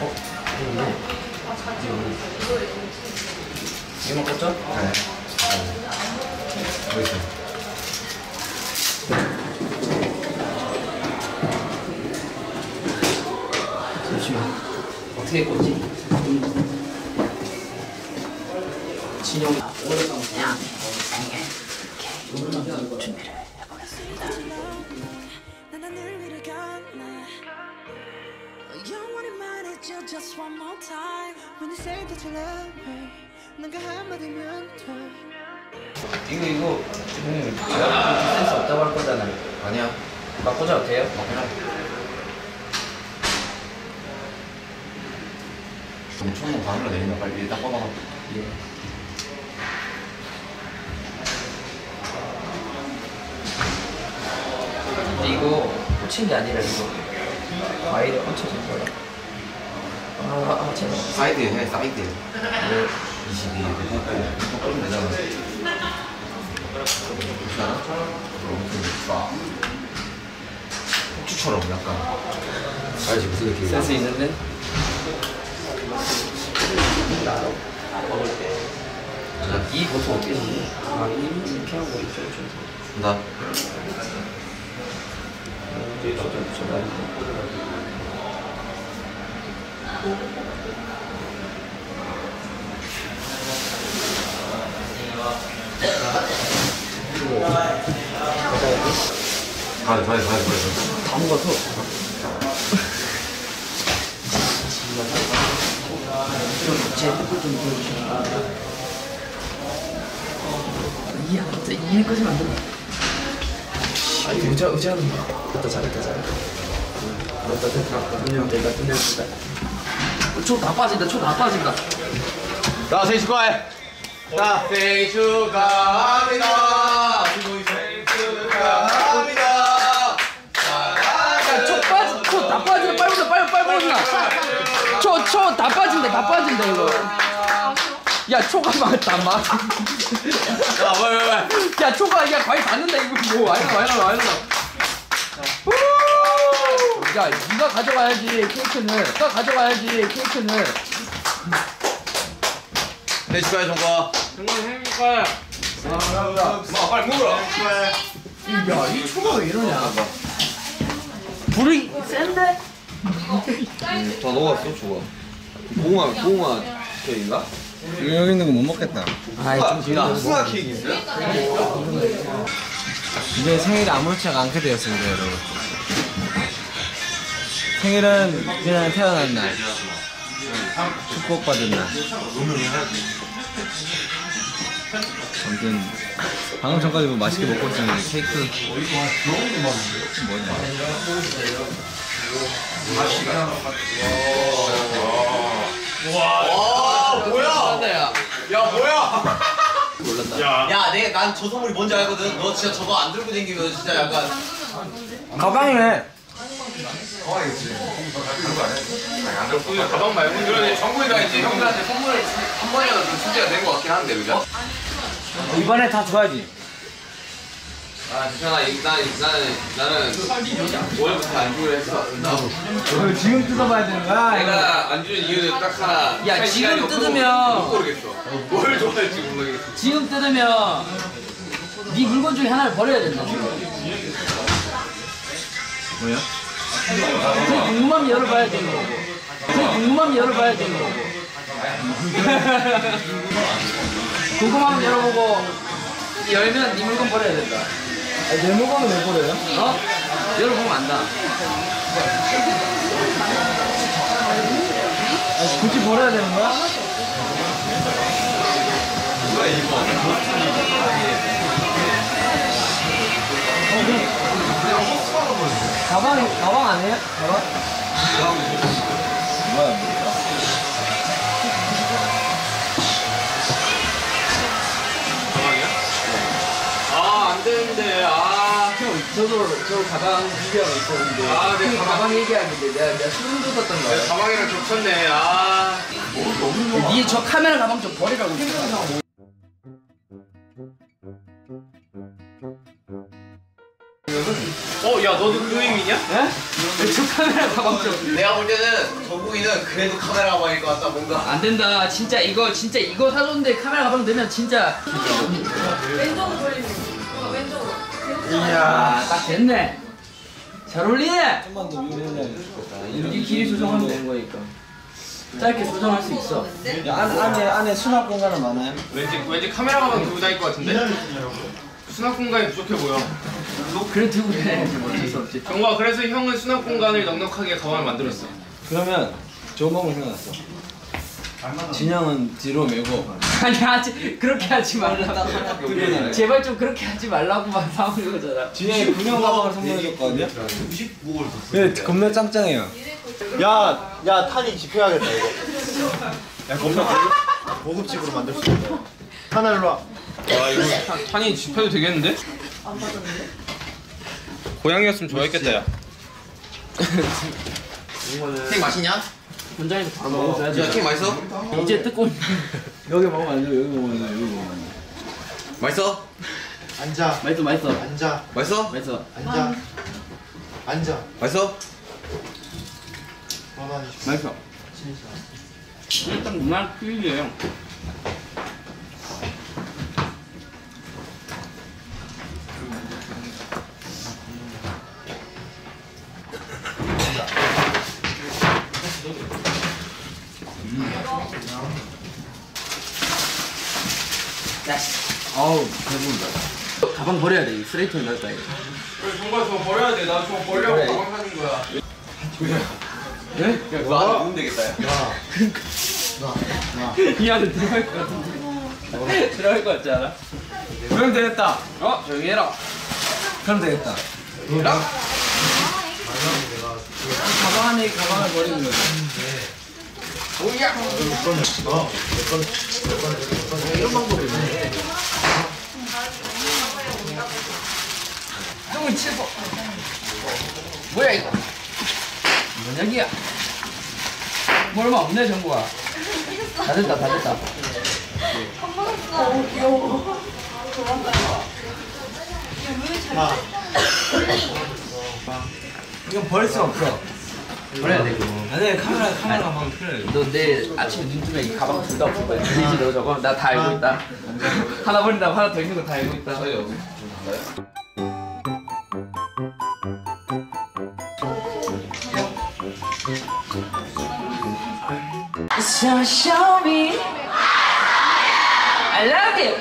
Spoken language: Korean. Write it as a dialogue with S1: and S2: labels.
S1: 어? 이거네. 이거만 꽂죠?
S2: 네. 여기 있어요.
S1: 잠시만. 어떻게 꽂지? 진영이 준비를 해보겠습니다.
S3: 영원히 말해줘 just one more time When you say that you love me 난그 한마디면 돼
S1: 이거 이거 형님 제가 센스 없다고 할 거잖아요.
S2: 아니야.
S1: 막 꽂아도 돼요?
S2: 좀 총무 바늘로 내린다. 빨리 일단 꺼봐.
S1: 예. 근데 이거 꽂힌 게 아니라 이거 과일에 꽂혀진 거야. 아, 아 제발.
S2: 사이드에 해, 사이드에.
S1: 네.
S2: 22. 이거 꺼면 되잖아. 그렇지 않아? 이렇게 쏴. 폭주처럼 약간. 알지, 무슨 느낌이야?
S1: 센스 있는데?
S2: 자,
S1: 이 보통 어떻게 쓰지? 아, 이 이렇게 하고 좀.
S2: 나.
S1: 저도
S2: 가야 돼, 가야 돼, 가야 돼, 가야 돼.
S1: 다 먹어서 좀제 햇불 좀 보여주시면 이해 안 돼. 이해까지는 안 된다. 아, 의자 의자는 됐다 잘했다 잘했다. 됐다 됐다. 된다 끝내면 된다. 초다 빠진다 초 다 빠진다.
S2: 자, 생일 축하해. 자, 생일 축하합니다. 생일
S1: 초다 빠진다 빨리 보자 빨리 빨리 보자. 초초 다 빠진다 다 빠진다 이거. 야 초가 맞다 맞.
S2: 자, 왜, 왜, 왜.
S1: 야 초가 야 과일 받는다 이거 뭐 와이너 와이너 야 네가 가져가야지 케이크는 네가 가져가야지 케이크는
S2: 생일 축하해, 정과. 마, 빨리 먹으라.
S1: 야이 초가 왜 이러냐 불이 센데?
S2: 다 녹았어, 저거. 고구마, 고구마 케이크인가?
S4: 여기 있는 거 못 먹겠다.
S1: 아이 좀
S2: 야, 수학 케이크 있어요?
S4: 이제 생일이 아무렇지가 않게 되었습니다, 여러분. 생일은 그냥 태어난 날. 축복받은 날. 아무튼 방금 전까지 뭐 맛있게 먹고 있었는데 케이크 뭐냐?
S2: 와, 뭐야? 야, 뭐야?
S5: 야, 내가 난 저 선물이 뭔지 알거든. 너 진짜 저거 안 들고 다니면 진짜 약간
S1: 가방이네
S2: 가방 말고 이런 정국이가 이제 형들한테 선물 한 번이라도 좀 준비가 된 것 같긴 한데, 그죠?
S4: 이번에 다 줘야지.
S2: 아, 괜찮아. 이- 난, 나는, 나는 원래부터 안 주기로 했어.
S4: 이걸 지금 뜯어봐야 되는 거야?
S2: 내가 안 주는 이유는 딱 하나.
S1: 야,
S2: 할
S1: 지금 뜯으면-
S2: 못 고르겠어. 뭘 좋아할지 모르겠어.
S1: 지금 뜯으면 네 물건 중에 하나를 버려야 된다
S4: 뭐야?
S1: 그 궁금하면 열어봐야 되는 거고 그 궁금하면 열어봐야 되는 거고 궁금하면 열어보고 열면 네 물건 버려야 된다
S4: 내 물건은 왜 버려요?
S1: 어? 열어보면 안다
S4: 굳이 버려야 되는 거야? 가방 가방 아니에요? 가방? 뭐야?
S2: 아, 안 되는데, 아.
S1: 저도 저 가방 얘기하고 있었는데
S2: 아,
S1: 내그
S2: 가방.
S1: 가방 얘기하는데 내가 내가 소름 돋았던
S2: 내
S1: 거야
S2: 가방이랑 겹쳤네, 아.
S1: 니저 카메라 가방 좀 버리라고
S2: 와,
S5: 어, 야, 너도 그 의미냐?
S1: 예? 저 카메라 가방 좀.
S2: 내가 볼 때는 정국이는 그래도 카메라 가방일 것 같다 뭔가
S1: 안 된다. 진짜 이거 진짜 이거 사줬는데 카메라 가방 되면 진짜.
S6: 왼쪽으로 돌리면 어, 왼쪽으로
S1: 이야, 딱 됐네. 잘 어울리네.
S4: 좀만 더 위로 올라가면 좋겠다.
S1: 이렇게 길이 조정하면 되는 거니까. 짧게 조정할 수 있어.
S4: 야, 안, 안에 안에 수납 공간은 많아요?
S5: 왠지, 왠지 카메라 가방 들고 다닐 것 같은데? 수납 공간이 부족해 보여.
S1: 그래 들고 다녀야지 뭐 어쩔 수 없지.
S5: 정과 그래서 형은 수납 공간을 넉넉하게 가방을 만들었어.
S4: 그러면 좋은 방법 생각났어. 진영은 뒤로 메고
S1: 아니 하지 그렇게 하지 말라고.
S4: 뚫어놔요.
S1: 제발 좀 그렇게 하지 말라고만 사오는 거잖아.
S4: 진영이 구명 가방을 선물해줬거든요. 근데 겁나 짱짱해요.
S7: 야, 야, 탄이 집혀야겠다, 이거. 야, 겁나 고급, 고급집으로 만들 수 있다. 탄아, 일로 와.
S5: 와, 이거 탄- 탄이 집혀도 되겠는데?
S6: 안 받았는데?
S5: 고양이였으면 좋아했겠다, 야.
S2: 케이크 맛있냐?
S1: 현장에서 바로 먹어줘야지.
S2: 야 케이크 맛있어?
S1: 이제 뜯고.
S4: 여기 먹으면 안 돼. 여기 먹으면 안 돼. 여기 먹으면 안 돼.
S2: 맛있어?
S7: 앉아,
S1: 맛있어 맛있어.
S7: 앉아,
S2: 맛있어?
S1: 맛있어.
S7: 앉아. 앉아.
S2: 맛있어?
S1: 맛있어. 일단 무난 퀴즈예요. 배부르다. 가방 버려야 돼. 쓰레기통에 넣을까 이거.
S5: 그래, 정과 저거 버려야 돼. 나 저거 버리려고
S1: 그래.
S5: 가방 사준 거야.
S1: 예?
S2: 너 안에 넣으면 되겠다
S1: 야이 안에 들어갈 것 같은데. 들어갈 것 같지 않아?
S4: 그럼 되겠다.
S1: 어 조용히 해라.
S4: 그럼 되겠다.
S1: 가방 안에 가방을 버리는 거지. 똥을 치고. 뭐야 이거? 뭔 얘기야? 뭐 얼마 없네 정보가. 다 됐다 다 됐다.
S6: 어 귀여워
S4: 이건 버릴 수 없어.
S1: 그래야 되고.
S4: 아니 네, 카메라 카메라 한번 필요해.
S1: 너내 아침에 눈뜨면 이 가방 둘다 없을 거야. 그 들리지 너 저거 나다 아. 알고 있다. 하나 버린다 하나 더 있는 거 다 알고 있다. 저요. So show me I love you